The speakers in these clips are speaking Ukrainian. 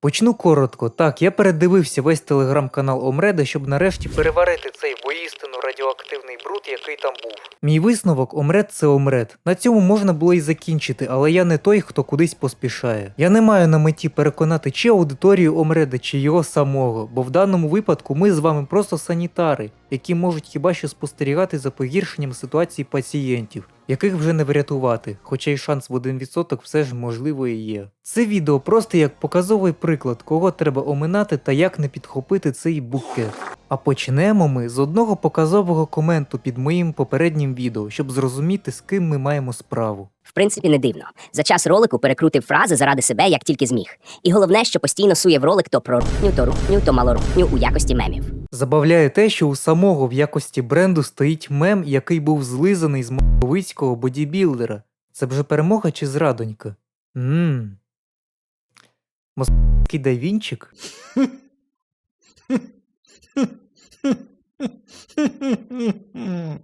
Почну коротко. Так, я передивився весь телеграм-канал Омреда, щоб нарешті переварити цей воістину радіоактивний бруд, який там був. Мій висновок Омред це Омред. На цьому можна було і закінчити, але я не той, хто кудись поспішає. Я не маю на меті переконати чи аудиторію Омреда, чи його самого, бо в даному випадку ми з вами просто санітари, які можуть хіба що спостерігати за погіршенням ситуації пацієнтів яких вже не врятувати, хоча й шанс в 1% все ж можливо і є. Це відео просто як показовий приклад, кого треба оминати та як не підхопити цей букет. А почнемо ми з одного показового коменту під моїм попереднім відео, щоб зрозуміти, з ким ми маємо справу. В принципі, не дивно. За час ролику перекрутив фрази заради себе, як тільки зміг. І головне, що постійно сує в ролик то про рутню, то рутню, то малорутню у якості мемів. Забавляє те, що у самого в якості бренду стоїть мем, який був злизаний з московицького бодібілдера. Це вже перемога чи зрадонька? Ммм. Московський дайвінчик?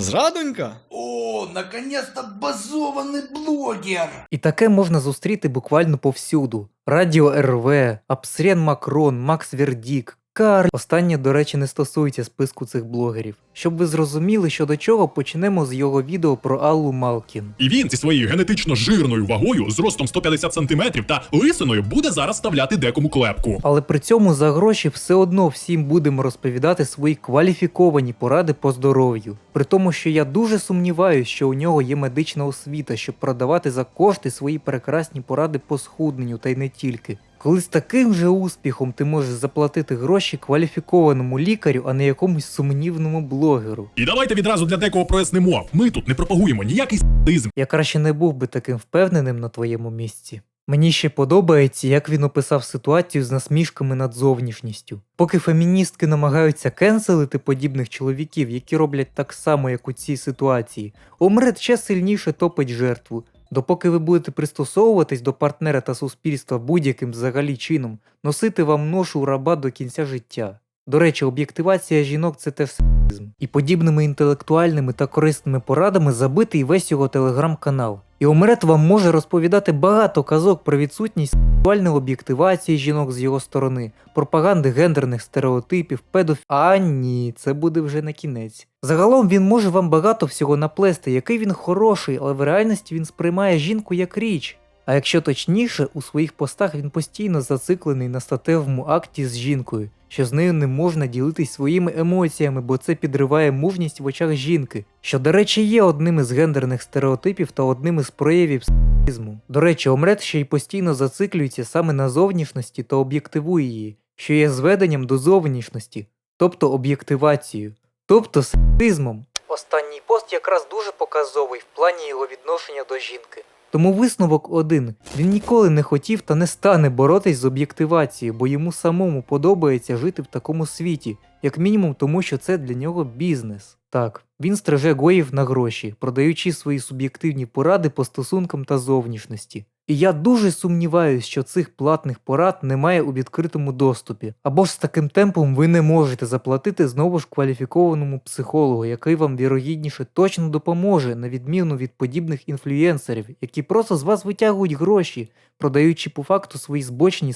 Зрадонька? О, наконец-то базований блогер! І таке можна зустріти буквально повсюду. Радіо РВ, Апсрен Макрон, Макс Вердік, Кар. Останнє, до речі, не стосується списку цих блогерів. Щоб ви зрозуміли, що до чого, почнемо з його відео про Аллу Малкін. І він зі своєю генетично жирною вагою, зростом 150 см та лисиною буде зараз ставляти декому клепку. Але при цьому за гроші все одно всім будемо розповідати свої кваліфіковані поради по здоров'ю. При тому, що я дуже сумніваюся, що у нього є медична освіта, щоб продавати за кошти свої прекрасні поради по схудненню та й не тільки. Коли з таким же успіхом ти можеш заплатити гроші кваліфікованому лікарю, а не якомусь сумнівному блогеру. І давайте відразу для декого прояснимо. Ми тут не пропагуємо ніякий с**тизм. Я краще не був би таким впевненим на твоєму місці. Мені ще подобається, як він описав ситуацію з насмішками над зовнішністю. Поки феміністки намагаються кенселити подібних чоловіків, які роблять так само, як у цій ситуації, Омред ще сильніше топить жертву. Допоки ви будете пристосовуватись до партнера та суспільства будь-яким взагалі чином, носити вам ношу раба до кінця життя. До речі, об'єктивація жінок це теж сексизм. І подібними інтелектуальними та корисними порадами забитий весь його телеграм-канал. І Омрет вам може розповідати багато казок про відсутність сексуальної об'єктивації жінок з його сторони, пропаганди гендерних стереотипів, педоф... А ні, це буде вже на кінець. Загалом він може вам багато всього наплести, який він хороший, але в реальності він сприймає жінку як річ. А якщо точніше, у своїх постах він постійно зациклений на статевому акті з жінкою, що з нею не можна ділитись своїми емоціями, бо це підриває мужність в очах жінки, що, до речі, є одним із гендерних стереотипів та одним із проявів сексизму. До речі, Омрет ще й постійно зациклюється саме на зовнішності та об'єктивує її, що є зведенням до зовнішності, тобто об'єктивацією, тобто сексизмом. Останній пост якраз дуже показовий в плані його відношення до жінки. Тому висновок один: він ніколи не хотів та не стане боротись з об'єктивацією, бо йому самому подобається жити в такому світі, як мінімум тому, що це для нього бізнес. Так, він стриже гоїв на гроші, продаючи свої суб'єктивні поради по стосункам та зовнішності. І я дуже сумніваюся, що цих платних порад немає у відкритому доступі. Або ж з таким темпом ви не можете заплатити знову ж кваліфікованому психологу, який вам вірогідніше точно допоможе, на відміну від подібних інфлюєнсерів, які просто з вас витягують гроші, продаючи по факту свої збочні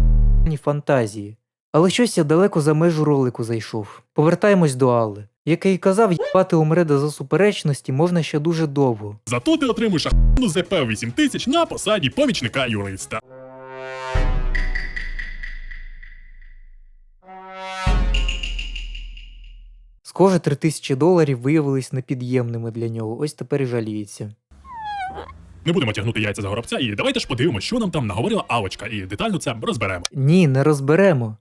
фантазії. Але щось я далеко за межу ролику зайшов. Повертаємось до Алли. Як я й казав, їбати Омреда за суперечності можна ще дуже довго. Зато ти отримуєш ахуєнну ЗП 8000 на посаді помічника юриста. Схоже, 3000 доларів виявились непід'ємними для нього, ось тепер і жаліється. Не будемо тягнути яйця за горобця, і давайте ж подивимося, що нам там наговорила Алочка, і детально це розберемо. Ні, не розберемо.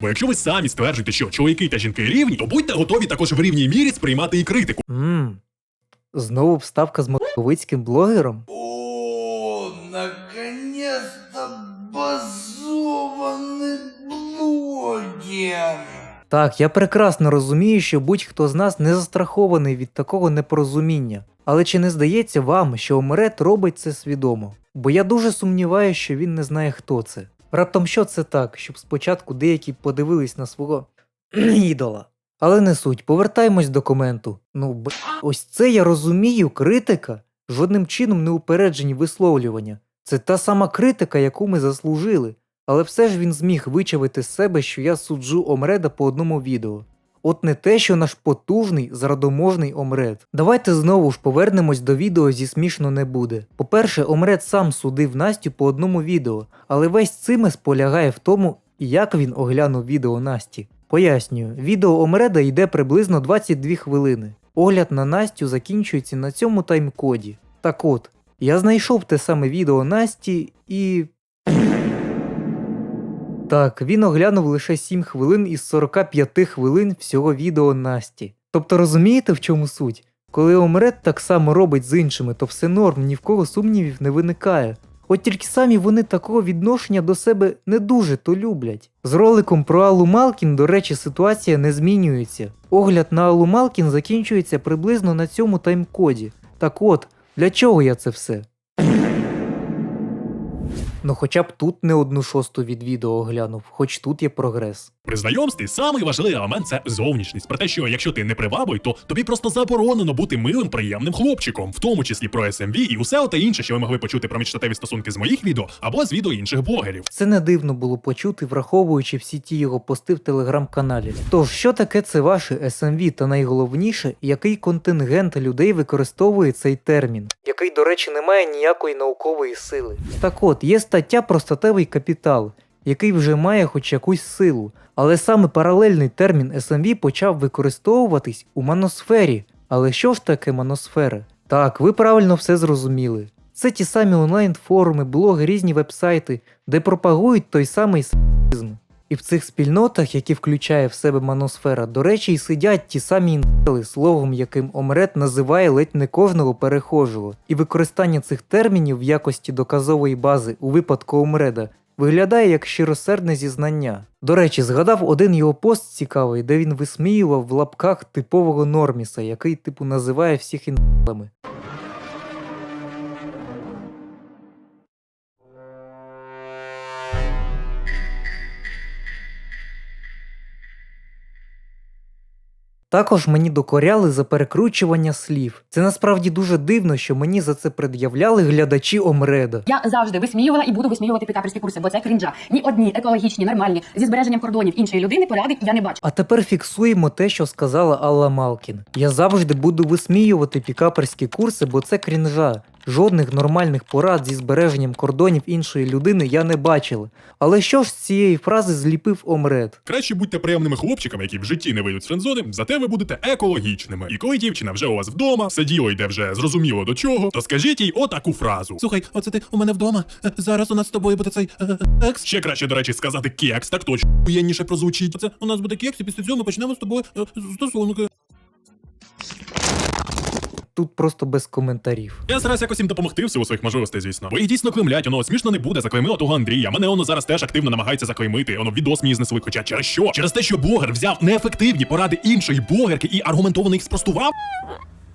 Бо якщо ви самі стверджуєте, що чоловіки та жінки рівні, то будьте готові також в рівній мірі сприймати і критику. Ммм. Знову вставка з московицьким блогером? О, наконец-то базованный блогер! Так, я прекрасно розумію, що будь-хто з нас не застрахований від такого непорозуміння. Але чи не здається вам, що Омрет робить це свідомо? Бо я дуже сумніваюся, що він не знає, хто це. Раптом що це так, щоб спочатку деякі подивились на свого ідола. Але не суть, повертаємось до коменту. Ну, б... ось це я розумію, критика. жодним чином не упереджені висловлювання. Це та сама критика, яку ми заслужили. Але все ж він зміг вичавити з себе, що я суджу Омреда по одному відео. От не те, що наш потужний, зрадоможний Омред. Давайте знову ж повернемось до відео зі смішно не буде. По-перше, Омред сам судив Настю по одному відео, але весь цимес полягає в тому, як він оглянув відео Насті. Пояснюю, відео Омреда йде приблизно 22 хвилини. Огляд на Настю закінчується на цьому тайм-коді. Так от, я знайшов те саме відео Насті і. Так, він оглянув лише 7 хвилин із 45 хвилин всього відео Насті. Тобто розумієте, в чому суть? Коли Омред так само робить з іншими, то все норм, ні в кого сумнівів не виникає. От тільки самі вони такого відношення до себе не дуже то люблять. З роликом про Аллу Малкін, до речі, ситуація не змінюється. Огляд на Аллу Малкін закінчується приблизно на цьому тайм-коді. Так от, для чого я це все? Ну хоча б тут не одну шосту від відео оглянув, хоч тут є прогрес. При знайомстві самий важливий елемент це зовнішність. Про те, що якщо ти не привабий, то тобі просто заборонено бути милим, приємним хлопчиком, в тому числі про SMV і усе те інше, що ви могли почути про міжстатеві стосунки з моїх відео або з відео інших блогерів. Це не дивно було почути, враховуючи всі ті його пости в телеграм-каналі. Тож, що таке це ваше SMV та найголовніше, який контингент людей використовує цей термін, який, до речі, не має ніякої наукової сили. Так от, є стаття про статевий капітал, який вже має хоч якусь силу, але саме паралельний термін SMV почав використовуватись у маносфері. Але що ж таке маносфера? Так, ви правильно все зрозуміли. Це ті самі онлайн-форуми, блоги, різні вебсайти, де пропагують той самий сексизм. І в цих спільнотах, які включає в себе маносфера, до речі, і сидять ті самі інтели, словом, яким Омрет називає ледь не кожного перехожого. І використання цих термінів в якості доказової бази у випадку Омреда виглядає як щиросердне зізнання. До речі, згадав один його пост цікавий, де він висміював в лапках типового норміса, який типу називає всіх інтелами. Також мені докоряли за перекручування слів. Це насправді дуже дивно, що мені за це пред'являли глядачі Омреда. Я завжди висміювала і буду висміювати пікаперські курси, бо це крінжа. Ні одні екологічні, нормальні, зі збереженням кордонів іншої людини поради я не бачу. А тепер фіксуємо те, що сказала Алла Малкін. Я завжди буду висміювати пікаперські курси, бо це крінжа. Жодних нормальних порад зі збереженням кордонів іншої людини я не бачив. Але що ж з цієї фрази зліпив Омред? Краще будьте приємними хлопчиками, які в житті не вийдуть з френдзони, зате ви будете екологічними. І коли дівчина вже у вас вдома, все діло йде вже зрозуміло до чого, то скажіть їй отаку фразу. Слухай, оце ти у мене вдома. Е, Зараз у нас з тобою буде цей е, е, екс. Ще краще, до речі, сказати кекс, так точно уєнніше прозвучить. Оце у нас буде кекс, і після цього ми почнемо з тобою стосунки. Тут просто без коментарів. Я стараюся якось їм допомогти в силу своїх можливостей, звісно. Бо їх дійсно клемлять, воно смішно не буде. Заклеймило того Андрія. Мене воно зараз теж активно намагається заклеймити. Воно відос мені знесли. Хоча через що? Через те, що блогер взяв неефективні поради іншої блогерки і аргументовано їх спростував.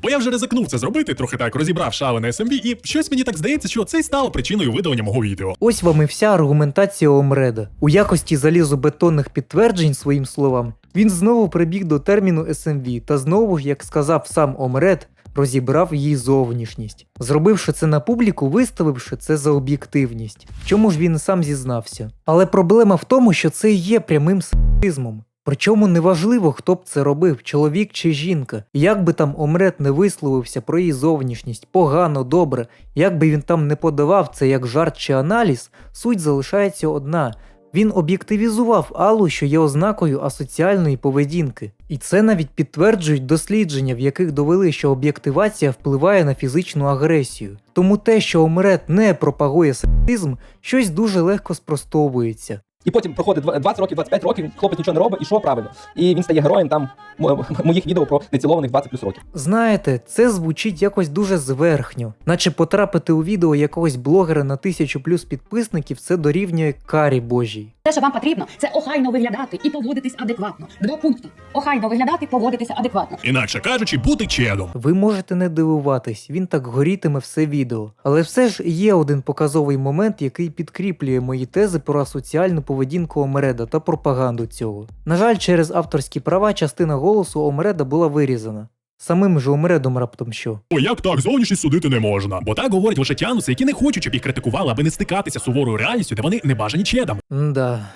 Бо я вже ризикнув це зробити, трохи так розібрав шали на SMB, і щось мені так здається, що це й стало причиною видалення мого відео. Ось вам і вся аргументація Омреда. У якості залізобетонних підтверджень своїм словам, він знову прибіг до терміну SMV та знову як сказав сам Омред, розібрав її зовнішність. Зробивши це на публіку, виставивши це за об'єктивність. Чому ж він сам зізнався. Але проблема в тому, що це є прямим сексизмом. Причому неважливо, хто б це робив, чоловік чи жінка. Як би там Омрет не висловився про її зовнішність, погано, добре, як би він там не подавав це як жарт чи аналіз, суть залишається одна. Він об'єктивізував Аллу, що є ознакою асоціальної поведінки. І це навіть підтверджують дослідження, в яких довели, що об'єктивація впливає на фізичну агресію. Тому те, що Омрет не пропагує сексизм, щось дуже легко спростовується. І потім проходить дв- 20 років, 25 років, хлопець нічого не робить, і що правильно? І він стає героєм там мо- моїх відео про нецілованих 20 плюс років. Знаєте, це звучить якось дуже зверхньо, наче потрапити у відео якогось блогера на тисячу плюс підписників це дорівнює карі божій. Те, що вам потрібно, це охайно виглядати і поводитись адекватно. Два пункти. Охайно виглядати, поводитися адекватно. Інакше кажучи, бути чедом. Ви можете не дивуватись, він так горітиме все відео. Але все ж є один показовий момент, який підкріплює мої тези про асоціальну поведінку Омреда та пропаганду цього. На жаль, через авторські права частина голосу Омреда була вирізана. Самим же омредом раптом що. О, як так, зовнішність судити не можна. Бо так говорять лише тянуси, які не хочуть, щоб їх критикували, аби не стикатися з суворою реальністю, де вони не бажані чедами. М-да.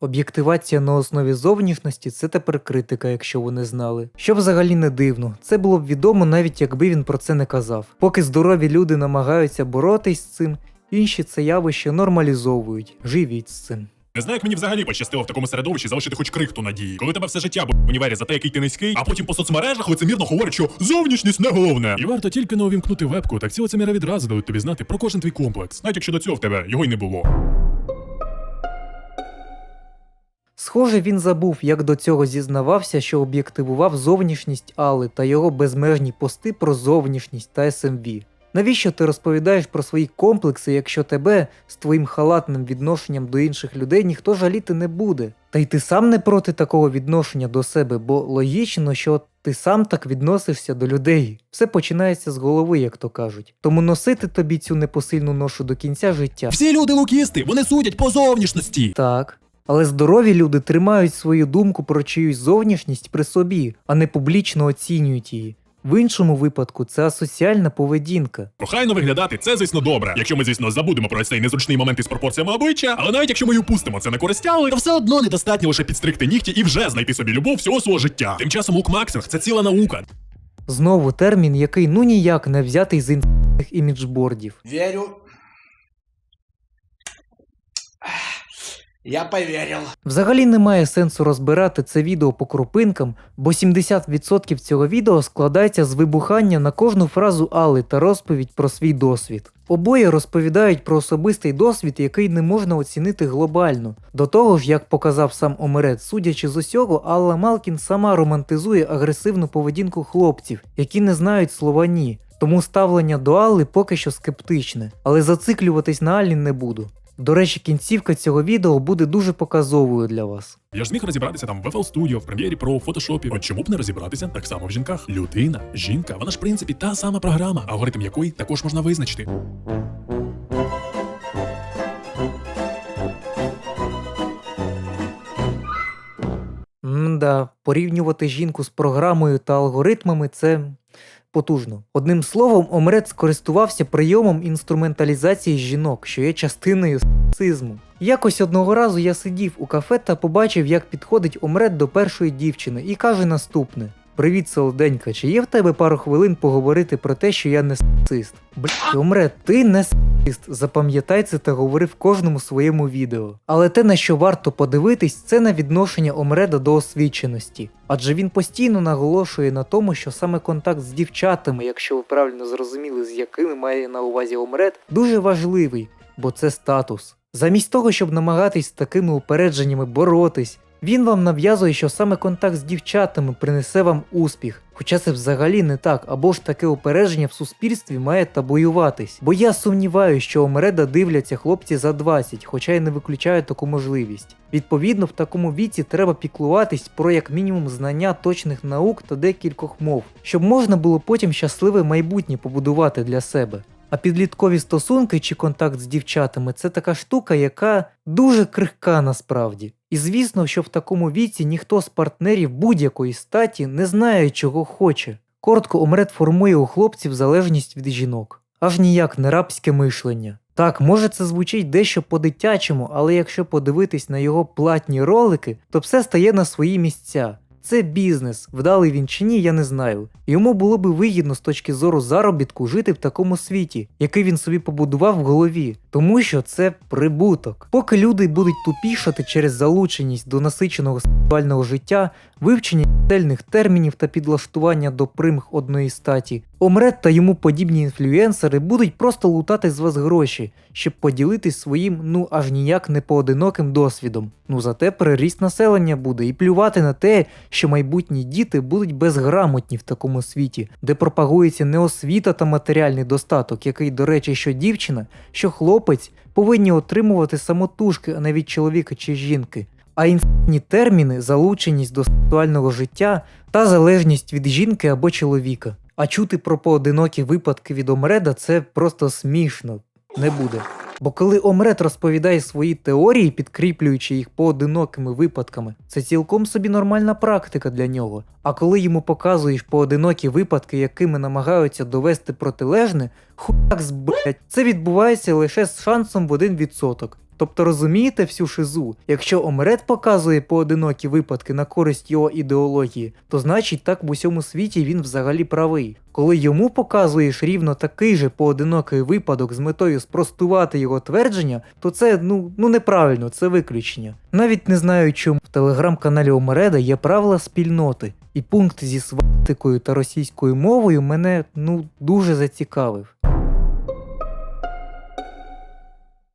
Об'єктивація на основі зовнішності це тепер критика, якщо ви не знали. Що взагалі не дивно, це було б відомо навіть якби він про це не казав. Поки здорові люди намагаються боротись з цим, інші це явище нормалізовують. Живіть з цим. Не знаю, як мені взагалі пощастило в такому середовищі залишити хоч крихту надії. Коли тебе все життя б**, в універі за те, який ти низький, а потім по соцмережах лицемірно говорять, що зовнішність не головне. І варто тільки не увімкнути вебку, так ці лицеміри відразу дадуть тобі знати про кожен твій комплекс, навіть якщо до цього в тебе його й не було. Схоже, він забув, як до цього зізнавався, що об'єктивував зовнішність Алли та його безмежні пости про зовнішність та СМВ. Навіщо ти розповідаєш про свої комплекси, якщо тебе з твоїм халатним відношенням до інших людей ніхто жаліти не буде? Та й ти сам не проти такого відношення до себе, бо логічно, що ти сам так відносишся до людей. Все починається з голови, як то кажуть. Тому носити тобі цю непосильну ношу до кінця життя. Всі люди лукісти, вони судять по зовнішності. Так. Але здорові люди тримають свою думку про чиюсь зовнішність при собі, а не публічно оцінюють її. В іншому випадку це асоціальна поведінка. Прохайно виглядати це, звісно, добре. Якщо ми, звісно, забудемо про цей незручний момент із пропорціями обличчя, але навіть якщо ми й упустимо це на користяли, то все одно недостатньо лише підстригти нігті і вже знайти собі любов всього свого життя. Тим часом лукмаксинг це ціла наука. Знову термін, який ну ніяк не взятий з інших іміджбордів. Верю. Я поверил. Взагалі немає сенсу розбирати це відео по крупинкам, бо 70% цього відео складається з вибухання на кожну фразу Алли та розповідь про свій досвід. Обоє розповідають про особистий досвід, який не можна оцінити глобально. До того ж, як показав сам Омерет, судячи з усього, Алла Малкін сама романтизує агресивну поведінку хлопців, які не знають слова ні. Тому ставлення до Алли поки що скептичне, але зациклюватись на Аллі не буду. До речі, кінцівка цього відео буде дуже показовою для вас. Я ж зміг розібратися там в FL Studio, в Premiere Pro, в Photoshop. От чому б не розібратися так само в жінках? Людина, жінка, вона ж в принципі та сама програма, алгоритм якої також можна визначити. Мда, порівнювати жінку з програмою та алгоритмами це потужно. Одним словом, Омрет скористувався прийомом інструменталізації жінок, що є частиною сексизму. Якось одного разу я сидів у кафе та побачив, як підходить Омрет до першої дівчини і каже наступне: Привіт, солоденька, чи є в тебе пару хвилин поговорити про те, що я не сексист? Блять, Омрет, ти не. Запам'ятай це та говори в кожному своєму відео. Але те, на що варто подивитись, це на відношення Омреда до освіченості. Адже він постійно наголошує на тому, що саме контакт з дівчатами, якщо ви правильно зрозуміли, з якими має на увазі Омред, дуже важливий, бо це статус. Замість того, щоб намагатись з такими упередженнями боротись, він вам нав'язує, що саме контакт з дівчатами принесе вам успіх. Хоча це взагалі не так, або ж таке упередження в суспільстві має табуюватись. Бо я сумніваюся, що Омреда дивляться хлопці за 20, хоча й не виключаю таку можливість. Відповідно, в такому віці треба піклуватись про як мінімум знання точних наук та декількох мов, щоб можна було потім щасливе майбутнє побудувати для себе. А підліткові стосунки чи контакт з дівчатами це така штука, яка дуже крихка насправді. І звісно, що в такому віці ніхто з партнерів будь-якої статі не знає, чого хоче. Коротко, омрет формує у хлопців залежність від жінок, аж ніяк не рабське мишлення. Так, може це звучить дещо по-дитячому, але якщо подивитись на його платні ролики, то все стає на свої місця. Це бізнес, вдалий він чи ні, я не знаю. Йому було би вигідно з точки зору заробітку жити в такому світі, який він собі побудував в голові, тому що це прибуток. Поки люди будуть тупішати через залученість до насиченого сексуального життя, вивчення дельних термінів та підлаштування до примх одної статі, Омрет та йому подібні інфлюенсери будуть просто лутати з вас гроші, щоб поділитись своїм ну аж ніяк не поодиноким досвідом. Ну зате приріст населення буде і плювати на те, що майбутні діти будуть безграмотні в такому світі, де пропагується не освіта та матеріальний достаток, який, до речі, що дівчина, що хлопець повинні отримувати самотужки, а не від чоловіка чи жінки. А інфні терміни залученість до сексуального життя та залежність від жінки або чоловіка. А чути про поодинокі випадки від Омреда це просто смішно. Не буде. Бо коли Омрет розповідає свої теорії, підкріплюючи їх поодинокими випадками, це цілком собі нормальна практика для нього. А коли йому показуєш поодинокі випадки, якими намагаються довести протилежне, хуяк блять, це відбувається лише з шансом в 1%. Тобто розумієте всю шизу? Якщо Омрет показує поодинокі випадки на користь його ідеології, то значить так в усьому світі він взагалі правий. Коли йому показуєш рівно такий же поодинокий випадок з метою спростувати його твердження, то це ну, ну неправильно, це виключення. Навіть не знаю, чому в телеграм-каналі Омереда є правила спільноти, і пункт зі сватикою та російською мовою мене ну дуже зацікавив.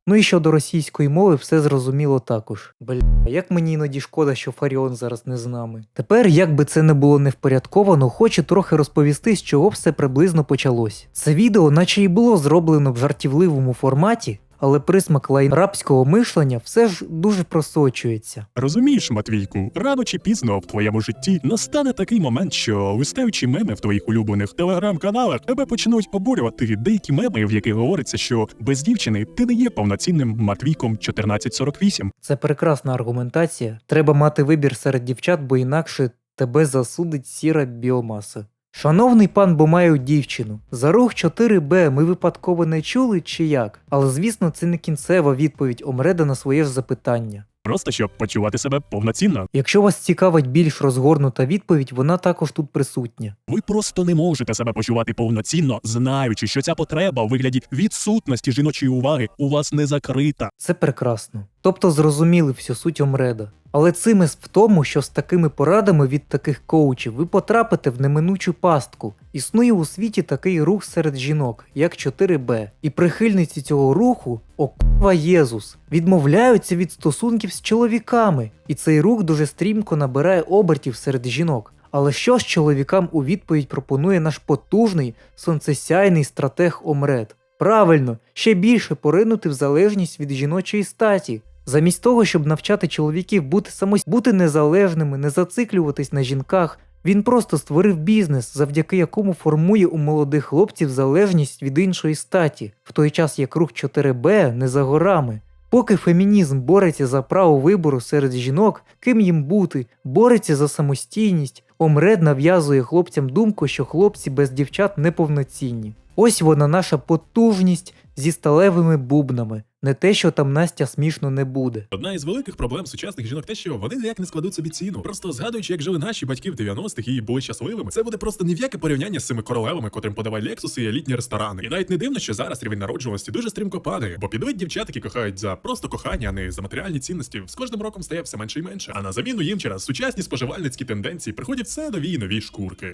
Ну і щодо російської мови, все зрозуміло також. Бля, як мені іноді шкода, що Фаріон зараз не з нами. Тепер, як би це не було невпорядковано, хочу трохи розповісти, з чого все приблизно почалось. Це відео, наче і було зроблено в жартівливому форматі, але присмак лайнрапського мишлення все ж дуже просочується. Розумієш, Матвійку, рано чи пізно в твоєму житті настане такий момент, що листаючи меми в твоїх улюблених телеграм-каналах, тебе почнуть обурювати деякі меми, в яких говориться, що без дівчини ти не є повноцінним Матвійком 1448. Це прекрасна аргументація. Треба мати вибір серед дівчат, бо інакше тебе засудить сіра біомаса. Шановний пан, бо маю дівчину. За рух 4Б ми випадково не чули чи як? Але звісно, це не кінцева відповідь Омреда на своє ж запитання. Просто щоб почувати себе повноцінно. Якщо вас цікавить більш розгорнута відповідь, вона також тут присутня. Ви просто не можете себе почувати повноцінно, знаючи, що ця потреба у вигляді відсутності жіночої уваги у вас не закрита. Це прекрасно. Тобто зрозуміли всю суть Омреда. Але цимис в тому, що з такими порадами від таких коучів ви потрапите в неминучу пастку. Існує у світі такий рух серед жінок, як 4Б, і прихильниці цього руху, окова Єзус, відмовляються від стосунків з чоловіками, і цей рух дуже стрімко набирає обертів серед жінок. Але що ж чоловікам у відповідь пропонує наш потужний сонцесяйний стратег Омред? Правильно, ще більше поринути в залежність від жіночої статі. Замість того, щоб навчати чоловіків бути самось... бути незалежними, не зациклюватись на жінках, він просто створив бізнес, завдяки якому формує у молодих хлопців залежність від іншої статі, в той час як рух 4Б не за горами. Поки фемінізм бореться за право вибору серед жінок, ким їм бути, бореться за самостійність, Омред нав'язує хлопцям думку, що хлопці без дівчат неповноцінні. Ось вона наша потужність зі сталевими бубнами, не те, що там Настя смішно не буде. Одна із великих проблем сучасних жінок те, що вони ніяк не складуть собі ціну. Просто згадуючи, як жили наші батьки в 90-х і були щасливими, це буде просто ні в яке порівняння з цими королевами, котрим подавай лексуси і елітні ресторани. І навіть не дивно, що зараз рівень народжуваності дуже стрімко падає, бо підвид дівчат, які кохають за просто кохання, а не за матеріальні цінності, з кожним роком стає все менше і менше. А на заміну їм через сучасні споживальницькі тенденції приходять все нові і нові шкурки.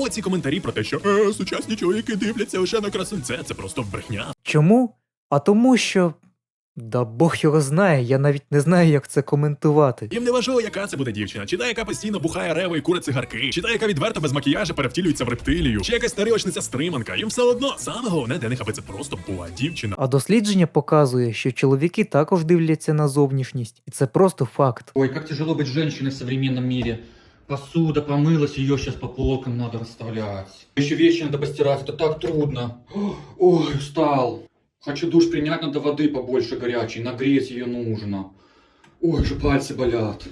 Тому ці коментарі про те, що е, сучасні чоловіки дивляться лише на красунце, це просто брехня. Чому? А тому, що. Да Бог його знає, я навіть не знаю, як це коментувати. Їм не важливо, яка це буде дівчина, чи та, яка постійно бухає рево і куре цигарки, чи та, яка відверто без макіяжу перевтілюється в рептилію, чи якась тарілочниця стриманка. Їм все одно. Саме головне для них, аби це просто була дівчина. А дослідження показує, що чоловіки також дивляться на зовнішність, і це просто факт. Ой, как тяжело быть женщиной в современном мире. Посуда помылась, ее сейчас по полкам надо расставлять. Еще вещи надо постирать, это так трудно. Ой, устал. Хочу душ принять, надо воды побольше горячей, нагреть ее нужно. Ой, же пальцы болят.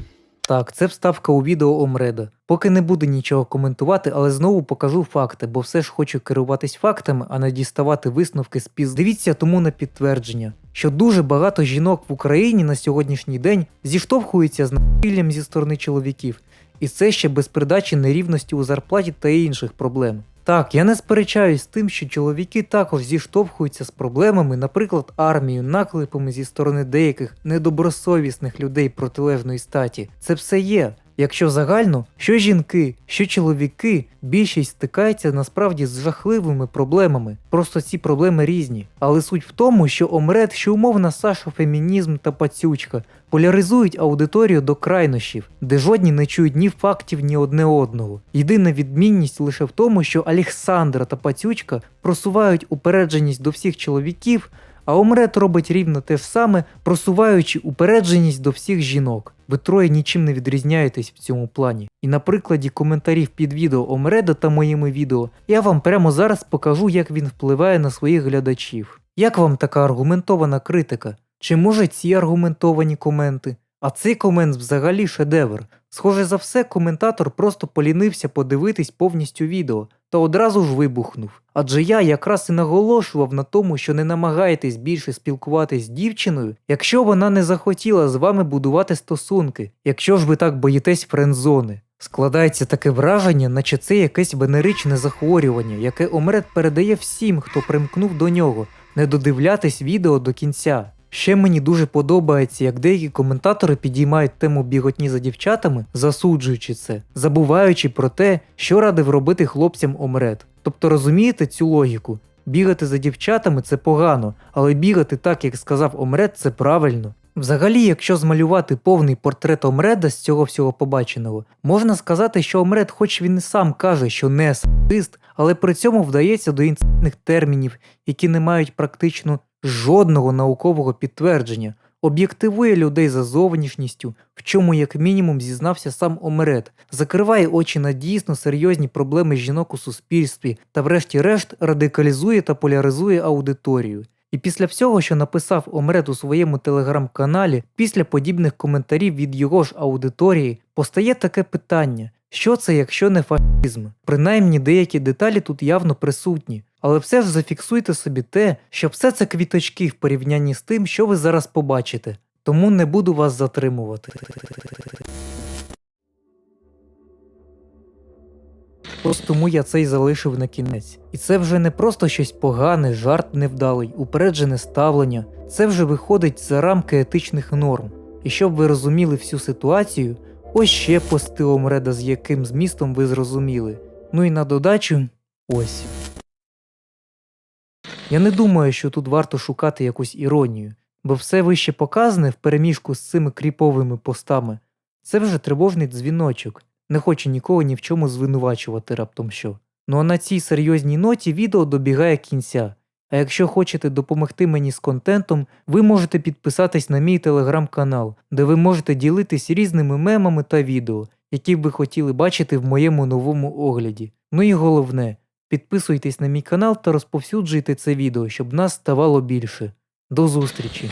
Так, це вставка у відео Омреда. Поки не буду нічого коментувати, але знову покажу факти, бо все ж хочу керуватись фактами, а не діставати висновки з піз. Дивіться тому на підтвердження, що дуже багато жінок в Україні на сьогоднішній день зіштовхуються з насиллям зі сторони чоловіків, і це ще без придачі нерівності у зарплаті та інших проблем. Так, я не сперечаюсь з тим, що чоловіки також зіштовхуються з проблемами, наприклад, армією, наклепами зі сторони деяких недобросовісних людей протилежної статі. Це все є. Якщо загально, що жінки, що чоловіки, більшість стикається насправді з жахливими проблемами. Просто ці проблеми різні. Але суть в тому, що омрет, що умовна Саша фемінізм та пацючка поляризують аудиторію до крайнощів, де жодні не чують ні фактів, ні одне одного. Єдина відмінність лише в тому, що Олександра та пацючка просувають упередженість до всіх чоловіків. А Омред робить рівно те ж саме, просуваючи упередженість до всіх жінок. Ви троє нічим не відрізняєтесь в цьому плані. І на прикладі коментарів під відео Омреда та моїми відео я вам прямо зараз покажу, як він впливає на своїх глядачів. Як вам така аргументована критика? Чи може ці аргументовані коменти? А цей комент взагалі шедевр. Схоже за все, коментатор просто полінився подивитись повністю відео та одразу ж вибухнув. Адже я якраз і наголошував на тому, що не намагайтесь більше спілкуватись з дівчиною, якщо вона не захотіла з вами будувати стосунки, якщо ж ви так боїтесь френдзони. Складається таке враження, наче це якесь венеричне захворювання, яке Омред передає всім, хто примкнув до нього, не додивлятись відео до кінця. Ще мені дуже подобається, як деякі коментатори підіймають тему біготні за дівчатами, засуджуючи це, забуваючи про те, що радив робити хлопцям Омред. Тобто розумієте цю логіку? Бігати за дівчатами це погано, але бігати так, як сказав Омред, це правильно. Взагалі, якщо змалювати повний портрет Омреда з цього всього побаченого, можна сказати, що Омред, хоч він і сам каже, що не садист, але при цьому вдається до інцидентних термінів, які не мають практично жодного наукового підтвердження, об'єктивує людей за зовнішністю, в чому як мінімум зізнався сам Омерет, закриває очі на дійсно серйозні проблеми жінок у суспільстві та, врешті-решт, радикалізує та поляризує аудиторію. І після всього, що написав Омрет у своєму телеграм-каналі, після подібних коментарів від його ж аудиторії, постає таке питання: що це, якщо не фашизм? Принаймні деякі деталі тут явно присутні. Але все ж зафіксуйте собі те, що все це квіточки в порівнянні з тим, що ви зараз побачите. Тому не буду вас затримувати. Ось тому я це й залишив на кінець. І це вже не просто щось погане, жарт невдалий, упереджене ставлення. Це вже виходить за рамки етичних норм. І щоб ви розуміли всю ситуацію, ось ще пости Омреда, з яким змістом ви зрозуміли. Ну і на додачу ось. Я не думаю, що тут варто шукати якусь іронію, бо все вище показане в переміжку з цими кріповими постами це вже тривожний дзвіночок. Не хочу нікого ні в чому звинувачувати раптом що. Ну а на цій серйозній ноті відео добігає кінця. А якщо хочете допомогти мені з контентом, ви можете підписатись на мій телеграм-канал, де ви можете ділитись різними мемами та відео, які б ви хотіли бачити в моєму новому огляді. Ну і головне, підписуйтесь на мій канал та розповсюджуйте це відео, щоб нас ставало більше. До зустрічі!